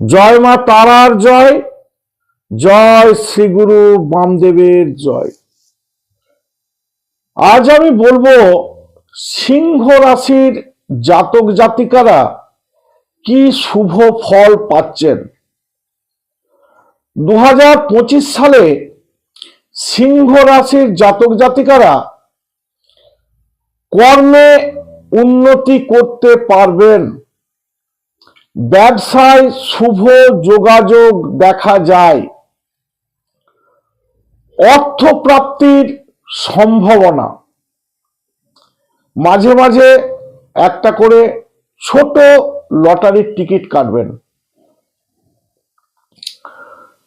জয় মা তারার জয় জয় শ্রীগুরু বামদেবের জয়। আজ আমি বলব, সিংহ রাশির জাতক জাতিকারা কি শুভ ফল পাচ্ছেন? দু হাজার পঁচিশ সালে সিংহ রাশির জাতক জাতিকারা কর্মে উন্নতি করতে পারবেন। ব্যবসায় শুভ যোগাযোগ দেখা যায়। অর্থপ্রাপ্তির সম্ভাবনা। মাঝে মাঝে একটা করে ছোট লটারির টিকিট কাটবেন।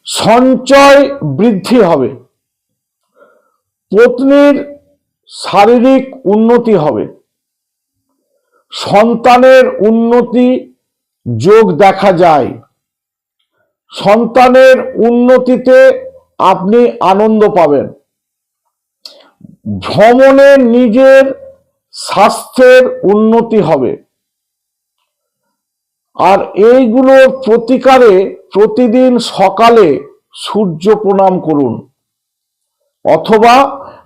সঞ্চয় বৃদ্ধি হবে। পত্নীর শারীরিক উন্নতি হবে। সন্তানের উন্নতি যোগ দেখা যায়। সন্তানের উন্নতিতে আপনি আনন্দ পাবেন। ভ্রমণে নিজের স্বাস্থ্যের উন্নতি হবে। আর এইগুলোর প্রতিকারে প্রতিদিন সকালে সূর্য প্রণাম করুন। অথবা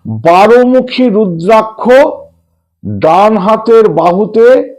বারোমুখী রুদ্রাক্ষ ডান হাতের বাহুতে